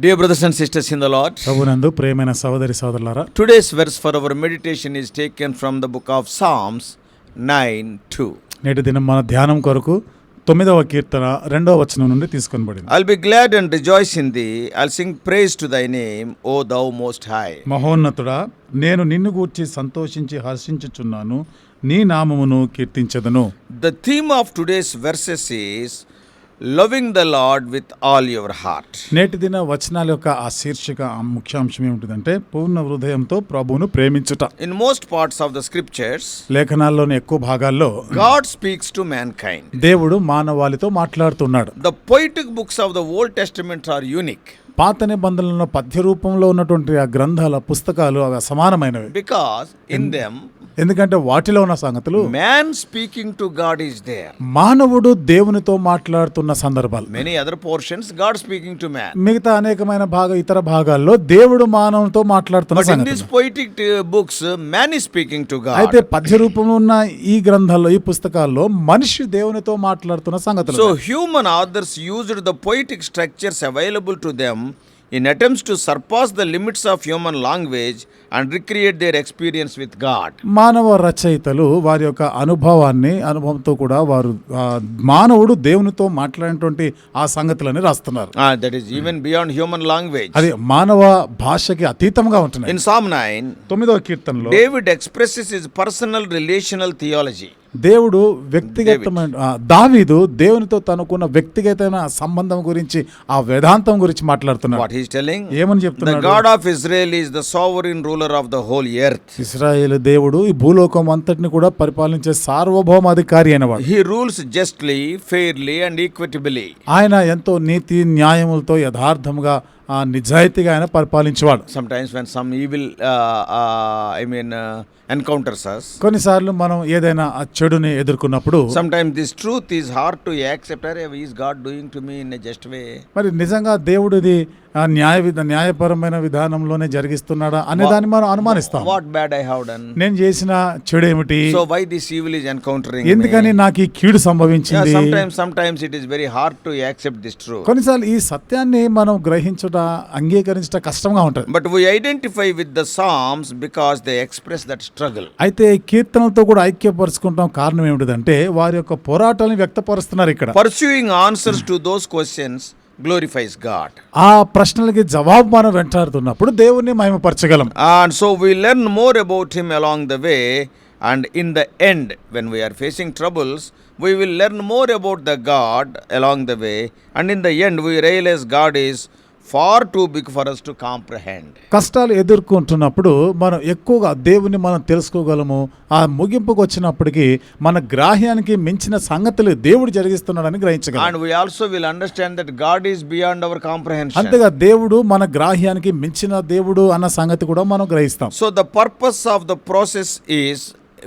Dear brothers and sisters in the Lord, ప్రభునందు ప్రేమైన సహోదరి సోదరులారా today's verse for our meditation is taken from the book of Psalms 9 2. నేటి దినం మన ధ్యానం కొరకు తొమ్మిదవ కీర్తన రెండవ వచనం నుండి తీసుకొనబడింది I'll be glad and rejoice in thee. I'll sing praise to thy name, O thou most high. మహోన్నతుడా నేను నిన్ను గూర్చి సంతోషించి హర్షించుచున్నాను నీ నామమును కీర్తించదను The theme of today's verses is loving the Lord with all your heart నేటి దిన వచనాల యొక్క ఆ శీర్షిక ముఖ్యాంశం ఏమిటంటే పూర్ణ హృదయంతో ప్రభువును ప్రేమించుట. In most parts of the scriptures లేఖనాల్లోని ఎక్కువ భాగాల్లో God speaks to mankind దేవుడు మానవాళితో మాట్లాడుతున్నాడు. The poetic books of the old testaments are unique పాత నిబంధనలను పద్య రూపంలో ఉన్నటువంటి ఆ గ్రంథాల పుస్తకాలు అవి సమానమైనవి. బికాస్ ఇన్ దెమ్ ఎందుకంటే వాటిలో ఉన్న సంగతులు man speaking to God is they మానవుడు దేవునితో మాట్లాడుతున్న సందర్భాలు. Many other portions God speaking to man మిగతా అనేకమైన భాగ ఇతర భాగాల్లో దేవుడు మానవుడితో మాట్లాడుతున్న పోయిటిక్ బుక్స్ మ్యాన్ ఈ స్పీకింగ్ టు గాడ్ అయితే పద్య రూపంలో ఉన్న ఈ గ్రంథాల్లో ఈ పుస్తకాల్లో మనిషి దేవునితో మాట్లాడుతున్న సంగతులు. So human authors used the poetic structures available to them in attempts to surpass the limits of human language and recreate their experience with God. మానవ రచయితలు వారి యొక్క అనుభవాన్ని అనుభవంతో కూడా వారు మానవుడు దేవునితో మాట్లాడినటువంటి ఆ సంగతులని రాస్తున్నారు Ah, that is even beyond human language. అది మానవ భాషకి అతీతంగా ఉంటున్నాయి In Psalm 9, తొమ్మిదవ కీర్తనలో David expresses his personal relational theology. దేవుడు వ్యక్తిగతమైన దావీదు దేవునితో తనకున్న వ్యక్తిగతమైన సంబంధం గురించి ఆ వేదాంతం గురించి మాట్లాడుతున్నాడు What he is telling? ఏమని The చెప్తున్నాడు God of Israel is the sovereign ruler of the whole earth. Israel దేవుడు ఈ భూలోకం అంతటిని కూడా పరిపాలించే సార్వభౌమాధికారి అయినవాడు He rules justly, fairly, and equitably. ఆయన ఎంతో నీతి న్యాయములతో యథార్థముగా నిజాయితీగా ఆయన పరిపాలించేవాడు. సమ్ వెన్ సమ్ ఈ ఐ మీన్ ఎన్కౌంటర్ సార్ కొన్నిసార్లు మనం ఏదైనా ఆ చెడుని ఎదుర్కొన్నప్పుడు some this truth is hard to accept is doing to me in just way మరి నిజంగా దేవుడిది న్యాయ న్యాయపరమైన విధానంలోనే జరిగిస్తున్నాడా అనే దాన్ని మనం అనుమానిస్తాం. What bad I have done నేను చేసిన చెడు ఏమిటి so why this evil is encountering ఎందుకని నాకు ఈ కీడు సంభవించింది? Sometimes it is very hard to accept this కొన్నిసార్లు ఈ సత్యాన్ని మనం గ్రహించట అంగీకరించట కష్టంగా ఉంటుంది. But we identify with the songs because they express that struggle అయితే కీర్తనలతో కూడా ఐక్యపరుచుకుంటాం కారణం ఏమిటంటే వారి యొక్క పోరాటాన్ని వ్యక్తపరుస్తున్నారు ఇక్కడ. Pursuing answers to those questions glorifies God. ఆ ప్రశ్నలకి జవాబు మనం వెంటాడుతున్నప్పుడు దేవుణ్ణి మహిమపరచగలం And so we learn more about Him along the way, and in the end, when we are facing troubles, we will learn more about the God along the way, and in the end, we realize God far too big for us to comprehend కష్టాలు ఎదుర్కొంటున్నప్పుడు మనం ఎక్కువగా దేవుని మనం తెలుసుకోగలము. ఆ ముగింపుకు వచ్చినప్పటికీ మన గ్రాహ్యానికి మించిన సంగతులు దేవుడు జరిగిస్తున్నాడని గ్రహించగలం. And we also will understand that God is beyond our comprehension అంతేగా దేవుడు మన గ్రాహ్యానికి మించిన దేవుడు అన్న సంగతి కూడా మనం గ్రహిస్తాం. So the purpose of the process is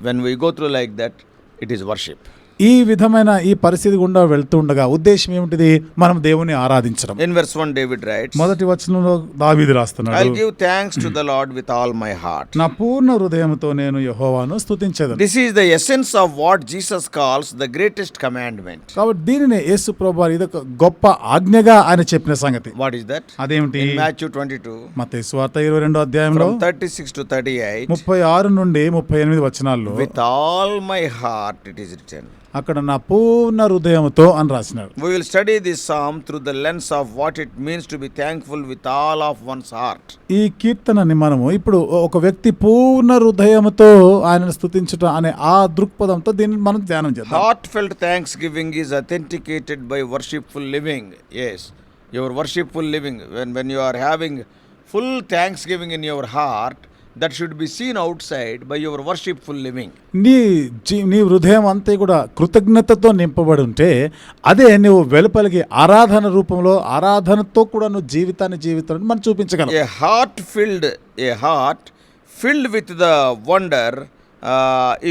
when we go through like that it is worship ఈ విధమైన ఈ పరిస్థితి గుండా వెళ్తూ ఉండగా ఉద్దేశం ఏమిటిది? మనం దేవుని ఆరాధించడం. ఇన్ వన్ డేవిడ్ రైట్ మొదటి వచనంలో దావీది రాస్తున్నాడు. I give thanks to the Lord with all my heart నా పూర్ణ హృదయంతో నేను యెహోవాను స్తుతించేదను. This is the essence of what Jesus calls the greatest commandment కాబట్టి దీనిని యేసు ప్రభు ఇది ఒక గొప్ప ఆజ్ఞగా ఆయన చెప్పిన సంగతి. వాట్ ఇస్ దట్ అదేంటి మాథ్యూ 22 మత్తయి సువార్త 22 అధ్యాయంలో 36 టు 38 36 నుండి 38 వచనాల్లో with all my heart it is written అక్కడ నా పూర్ణ హృదయంతో అని రాసినాడు. We will study this psalm through the lens of what it means to be thankful with all of one's heart ఈ కీర్తనని మనము ఇప్పుడు ఒక వ్యక్తి పూర్ణ హృదయంతో ఆయనను స్థుతించటం అనే ఆ దృక్పథంతో దీన్ని మనం ధ్యానం చేద్దాం. Heartfelt thanksgiving is authenticated by worshipful living as your worshipful living when when you are having full thanksgiving in your heart that should be seen outside by your worshipful living నీ జీ నీ హృదయం అంతా కూడా కృతజ్ఞతతో నింపబడి ఉంటే అదే నువ్వు వెలుపలికి ఆరాధన రూపంలో ఆరాధనతో కూడా నువ్వు జీవితాన్ని జీవితాన్ని మనం చూపించగలం. A heart filled a heart filled with the wonder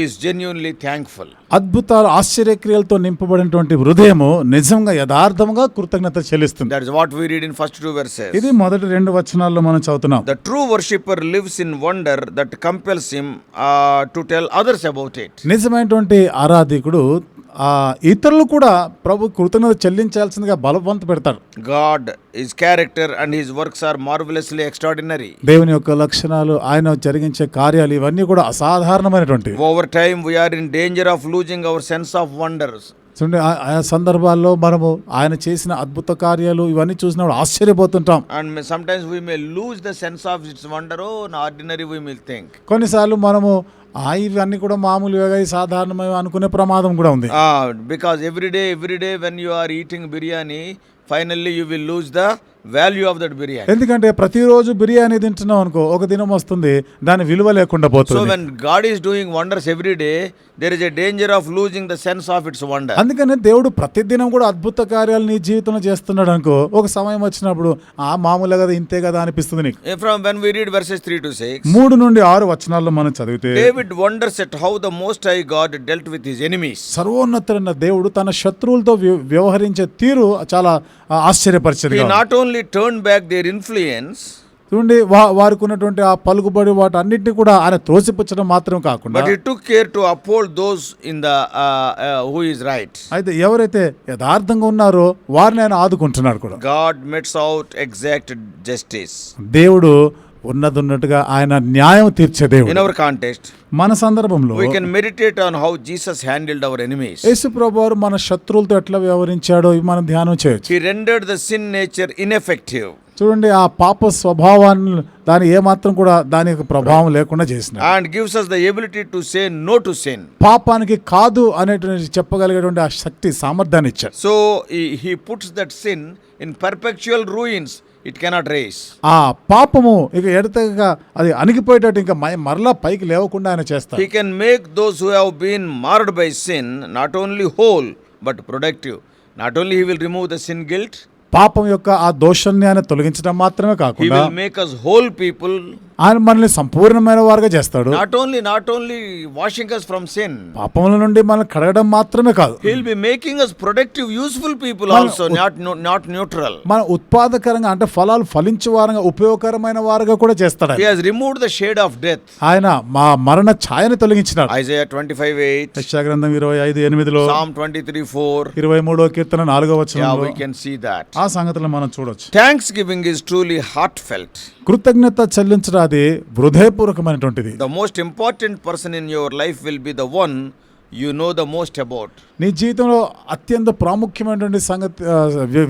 is genuinely thankful అద్భుతాలు ఆశ్చర్యక్రియలతో నింపబడినటువంటి హృదయము నిజంగా యథార్థంగా కృతజ్ఞత చెల్లిస్తుంది. That what we read in first two verses ఇది మొదటి రెండు వచనాల్లో మనం చదువుతున్నాం. The true worshiper lives in wonder that compels him to tell others about it నిజమైనటువంటి ఆరాధికుడు ఇతరులు కూడా ప్రభు కృతజ్ఞత చెల్లించాల్సిందిగా బలవంత పెడతాడు God his character and his works are marvelously extraordinary దేవుని యొక్క లక్షణాలు ఆయన జరిగించే కార్యాలు ఇవన్నీ కూడా అసాధారణమైనటువంటి over time we are in danger of losing our sense of wonders చూడండి ఆ సందర్భాల్లో మనము ఆయన చేసిన అద్భుత కార్యాలు ఇవన్నీ చూసినప్పుడు ఆశ్చర్యపోతుంటాం. And some we may lose the sense of its wonder ordinary we will think కొన్నిసార్లు మనము ఆ ఇవన్నీ కూడా మామూలుగా సాధారణమే అనుకునే ప్రమాదం కూడా ఉంది. Because everyday everyday when you are eating biryani finally you will lose the value of that biryani ఎందుకంటే ప్రతిరోజు బిర్యానీ తింటున్నాం అనుకో ఒక దినం వస్తుంది దాని విలువ లేకుండా పోతుంది. So when God is doing wonders every day there is a danger of losing the sense of its wonder అందుకనే దేవుడు ప్రతిదినం కూడా అద్భుత కార్యాలు నీ జీవితంలో చేస్తున్నాడు అనుకో ఒక సమయం వచ్చినప్పుడు ఆ మామూలుగా కదా ఇంతే కదా అనిపిస్తుంది నీకు. From when we read verses three to six మూడు నుండి ఆరు వచనాల్లో మనం చదివితే David wonders at how the most high God dealt with his enemies సర్వోన్నతుడైన దేవుడు తన శత్రువులతో వ్యవహరించే తీరు చాలా ఆశ్చర్యపరిచింది not only turn back their influence చూడండి వా వారికి ఉన్నటువంటి ఆ పలుకుబడి వాటి అన్నింటినీ కూడా ఆయన త్రోసిపచ్చడం మాత్రం కాకుండా but took care to uphold those in the who is right అయితే ఎవరైతే యథార్థంగా ఉన్నారో వారిని ఆయన ఆదుకుంటున్నారు కూడా. God metes out exact justice దేవుడు ఉన్నదున్నట్టుగా ఆయన న్యాయం తీర్చేదే ఇన్ అవర్ కాంటెస్ట్ మన సందర్భంలో we can meditate on how Jesus handled our enemies మన శత్రువులతో ఎట్లా వ్యవహరించాడో ఇవి మనం ధ్యానం చేయొచ్చు. సిన్ నేచర్ ఇన్ ఎఫెక్టివ్ చూడండి ఆ పాప స్వభావాన్ని దాని ఏ మాత్రం కూడా దాని ప్రభావం లేకుండా చేసిన. And gives us the ability to say no to sin పాపానికి కాదు అనేటువంటి చెప్పగలిగేటువంటి ఆ శక్తి సామర్థ్యాన్ని ఇచ్చారు so he puts that sin in perpetual ruins it cannot rise ఆ పాపము ఇక ఎడతగక అది అణిగిపోయేటట్టు ఇంకా మరలా పైకి లేవకుండా ఆయన చేస్తారు he can make those who have been marred by sin not only whole but productive not only he will remove the sin guilt పాపం యొక్క ఆ దోషాన్ని ఆయన తొలగించడం మాత్రమే కాకుండా us whole people. ఆయన మనల్ని సంపూర్ణమైన వారుగా చేస్తాడు. Not only not only washing us from sin పాపముల నుండి మనం కడగడం మాత్రమే కాదు. He'll be making us productive useful people also not not neutral మన ఉత్పాదకరంగా అంటే ఫలాలు ఫలించే వారంగా ఉపయోగకరమైన వారుగా కూడా చేస్తాడు he has removed the shade of death ఆయన మా మరణ ఛాయని తొలగించినాడు. ఐజయా 25 8 యశ గ్రంథం 25 8 లో సామ్ 23 4 23 కీర్తన 4వ వచనంలో వి కెన్ సీ దట్ ఆ సంగతిని మనం చూడొచ్చు. Thanksgiving is truly heartfelt కృతజ్ఞత చెల్లించడం అది హృదయపూర్వకమైనటువంటిది. The most important person in your life will be the one you know the most about నీ జీవితంలో అత్యంత ప్రాముఖ్యమైనటువంటి సంగతి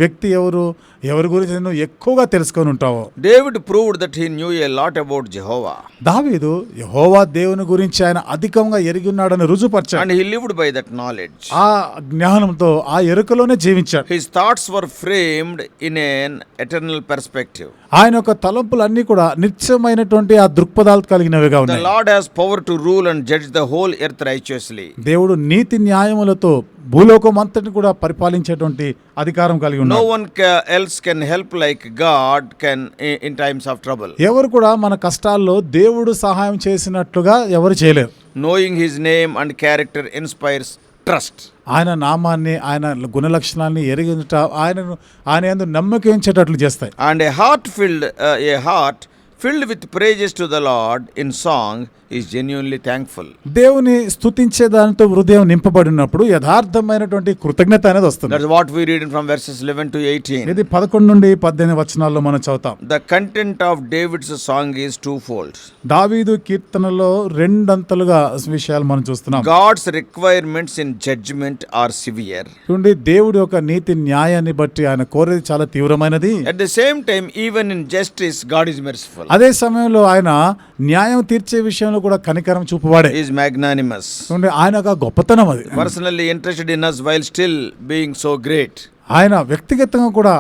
వ్యక్తి ఎవరు? ఎవరి గురించి నువ్వు ఎక్కువగా తెలుసుకొని ఉంటావు? David proved that he knew a lot about Jehovah దావీదు యహోవా దేవుని గురించి ఆయన అధికంగా ఎరిగి ఉన్నాడని రుజుపరిచాడు. And he lived by that knowledge ఆ జ్ఞానంతో ఆ ఎరుకలోనే జీవించాడు. His thoughts were framed in an eternal perspective ఆయన యొక్క తలంపులు అన్ని కూడా నిత్యమైనటువంటి ఆ దృక్పథాలు కలిగినవిగా ఉన్నాయి. Lord has power to rule and judge the whole earth righteously దేవుడు నీతి న్యాయములతో భూలోకం అంతటి కూడా పరిపాలించేటువంటి అధికారం కలిగి ఉన్నది no one else can help like God can in times of trouble ఎవరు కూడా మన కష్టాల్లో దేవుడు సహాయం చేసినట్లుగా ఎవరు చేయలేరు. Knowing his name and character inspires trust ఆయన నామాన్ని ఆయన గుణ లక్షణాన్ని ఎరిగించట ఆయనను ఆయన ఎందుకు నమ్మకించేటట్లు చేస్తాయి. And a heart filled a heart filled with praises to the Lord in song is genuinely thankful. దేవుని స్తుతించే దానితో హృదయం నింపబడినప్పుడు యథార్థమైనటువంటి కృతజ్ఞత అనేది వస్తుంది That's what we read in from verses 11 to 18. ఇది పదకొండు నుండి పద్దెనిమిది వచనాల్లో మనం చదువుతాం The content of David's song is twofold. దావీదు కీర్తనలో రెండంతలుగా విషయాలు మనం చూస్తున్నాం God's requirements in judgment are severe. చూడండి దేవుడి యొక్క నీతి న్యాయాన్ని బట్టి ఆయన కోరేది చాలా తీవ్రమైనది At the same time, even in justice, God is merciful. అదే సమయంలో ఆయన న్యాయం తీర్చే విషయంలో కూడా కనికరం చూపువాడే. ఈజ్ మ్యాగ్నానిమస్ ఆయన ఒక గొప్పతనం అది. Personally interested in us while still being so great ఆయన వ్యక్తిగతంగా కూడా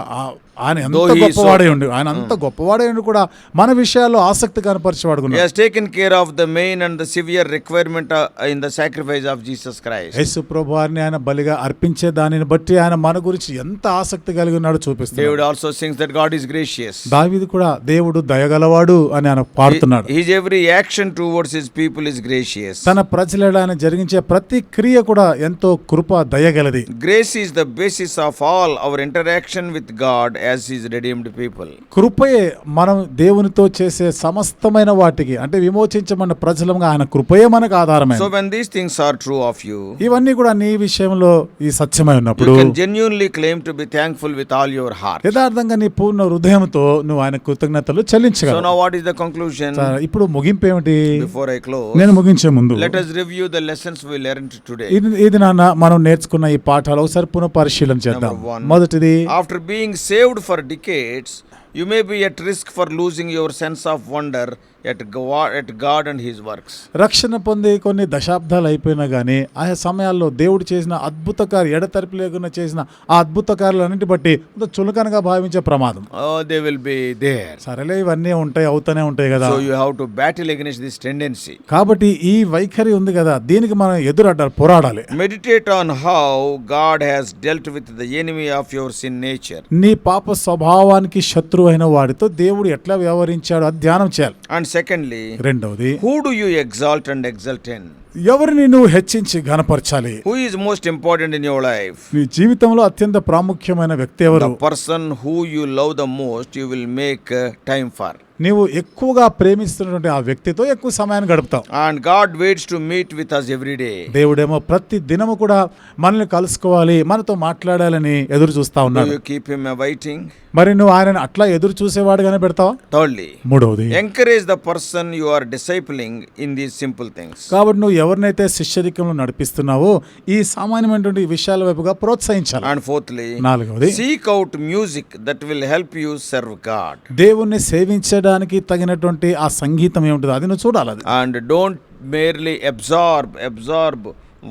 ఆయన ఎంత గొప్పవాడే ఉండు ఆయన అంత గొప్పవాడే ఉండు కూడా మన విషయాల్లో ఆసక్తి కనపరిచేవాడు he's taken care of the main and the severe requirement in the sacrifice of Jesus Christ యేసు ప్రభు వారిని ఆయన బలిగా అర్పించే దానిని బట్టి ఆయన మన గురించి ఎంత ఆసక్తి కలిగి ఉన్నాడు చూపిస్తాడు దేవుడ్ also sings that God is gracious దావీదు కూడా దేవుడు దయగలవాడు అని ఆయన పాడుతున్నాడు. His every action towards his people is gracious తన ప్రజల ఆయన జరిగించే ప్రతి క్రియ కూడా ఎంతో కృప దయగలది grace is the basis of all our interaction with God as is redeemed people కృపయే మనం దేవునితో చేసే సమస్తమైన వాటికి అంటే విమోచించమన్న ప్రజలంగా ఆయన కృపయే మనకు ఆధారమే. So when these things are true of you ఇవన్నీ కూడా నీ విషయంలో ఈ సత్యమై ఉన్నప్పుడు genuinely claim to be thankful with all your heart యథార్థంగా నీ పూర్ణ హృదయంతో నువ్వు ఆయన కృతజ్ఞతలు చెల్లించగలవు. So now what is the conclusion ఇప్పుడు ముగింపు ఏమిటి? బిఫోర్ ఐ క్లోజ్ నేను ముగించే ముందు let us review the lessons we learn today ఇది నాన్న మనం నేర్చుకున్న ఈ పాఠాలు ఒకసారి పునః పరిశీలన చేద్దాం మొదటిది after being save for decades, you may be at risk for losing your sense of wonder at God, at God and His works. రక్షణ పొంది కొన్ని దశాబ్దాలు అయిపోయినా కానీ ఆయా సమయాల్లో దేవుడు చేసిన అద్భుత కార్య ఎడతెరిపి లేకుండా చేసిన ఆ అద్భుత కార్యాలన్నింటి బట్టి చులకనగా భావించే ప్రమాదం Oh, they will be there. సరేలే ఇవన్నీ ఉంటాయి అవుతానే ఉంటాయి కదా So you have to battle against this tendency. కాబట్టి ఈ వైఖరి ఉంది కదా దీనికి మనం ఎదురడ్డాలి పోరాడాలి Meditate on how God has dealt with the enemy of your sin nature. నీ పాప స్వభావానికి శత్రువు అయిన వాడితో దేవుడు ఎట్లా వ్యవహరించాడో అది ధ్యానం చేయాలి And సెకండ్లీ రెండవది who do you exalt and exalt and ఎవరిని నువ్వు హెచ్చించి ఘనపరచాలి? Who is most important in your life నీ జీవితంలో అత్యంత ప్రాముఖ్యమైన వ్యక్తి ఎవరు? Person who you love the most you will make time for నీవు ఎక్కువగా ప్రేమిస్తున్నటువంటి ఆ వ్యక్తితో ఎక్కువ సమయాన్ని గడుపుతావు And God waits to meet with us every day. దేవుడేమో ప్రతి దినము కూడా మనల్ని కలుసుకోవాలి మనతో మాట్లాడాలని ఎదురు చూస్తా ఉన్నాడు keep him awaiting? మరి నువ్వు ఆయన అట్లా ఎదురు చూసేవాడుగానే పెడతావా Thirdly, మూడవది encourage the person you are discipling in these simple things. కాబట్టి నువ్వు ఎవరినైతే శిష్యరికంలో నడిపిస్తున్నావో ఈ సామాన్యమైనటువంటి విషయాల వైపుగా ప్రోత్సహించాలి And fourthly, నాలుగవది seek out music that will help you serve God. దేవుణ్ణి వినడానికి తగినటువంటి ఆ సంగీతం ఏముంటుంది అది నువ్వు చూడాలి and don't merely absorb absorb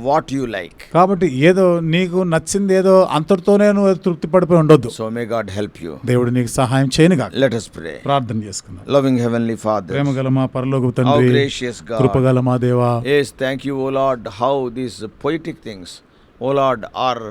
what you like కాబట్టి ఏదో నీకు నచ్చింది ఏదో అంతటితోనే నువ్వు తృప్తి పడిపోయి ఉండొద్దు. So may God help you దేవుడు నీకు సహాయం చేయను గా లెట్ అస్ ప్రే ప్రార్థన చేసుకుందాం. లవింగ్ హెవెన్లీ ఫాదర్ ప్రేమ గల మా పరలోక తండ్రి గ్రేషియస్ గాడ్ కృప గల మా దేవా. Yes thank you O Lord how this poetic things O Lord our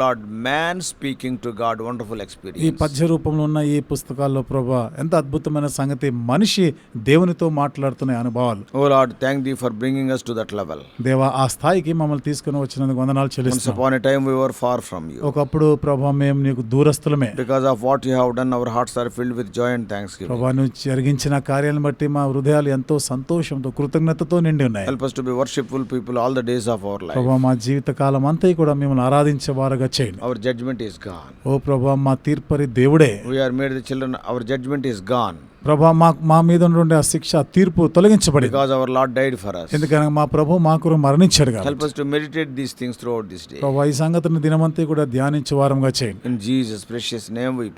Lord man speaking to God wonderful experience. ఈ పద్య రూపంలో ఉన్న ఈ పుస్తకాల్లో ప్రభా ఎంత అద్భుతమైన సంగతి మనిషి దేవునితో మాట్లాడుతున్న అనుభవాలు. O Lord thank thee for bringing us to that level దేవ ఆ స్థాయికి మమ్మల్ని తీసుకుని వచ్చినందుకు వందనాలు చెల్లిస్తాం upon time we far from you ఒకప్పుడు ప్రభా మేము నీకు దూరస్తులమే. Because of what you have done our hearts are filled with joy and thanksgiving ప్రభా నువ్వు జరిగించిన కార్యాలను బట్టి మా హృదయాలు ఎంతో సంతోషంతో కృతజ్ఞతతో నిండి ఉన్నాయి. Help to be worshipful people all the days of our మా జీవిత కాలం అంతా కూడా మిమ్మల్ని ఆరాధ ఆరాధించేవారుగా చేయండి. అవర్ జడ్జ్మెంట్ ఇస్ ఓ ప్రభా మా తీర్పరి దేవుడే. We children our judgement is gone ప్రభా మా మా మీద ఉండే ఆ శిక్ష తీర్పు తొలగించబడి because our Lord died for ఎందుకంటే మా ప్రభు మా కొరకు మరణించాడు help meditate this things throughout this day ప్రభా ఈ వారంగా చేయండి. ఇన్ జీసస్ నేమ్ వి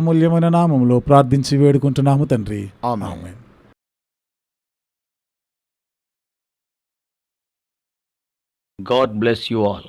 అమూల్యమైన నామంలో ప్రార్థించి వేడుకుంటున్నాము తండ్రి. ఆమేన్. God bless you all.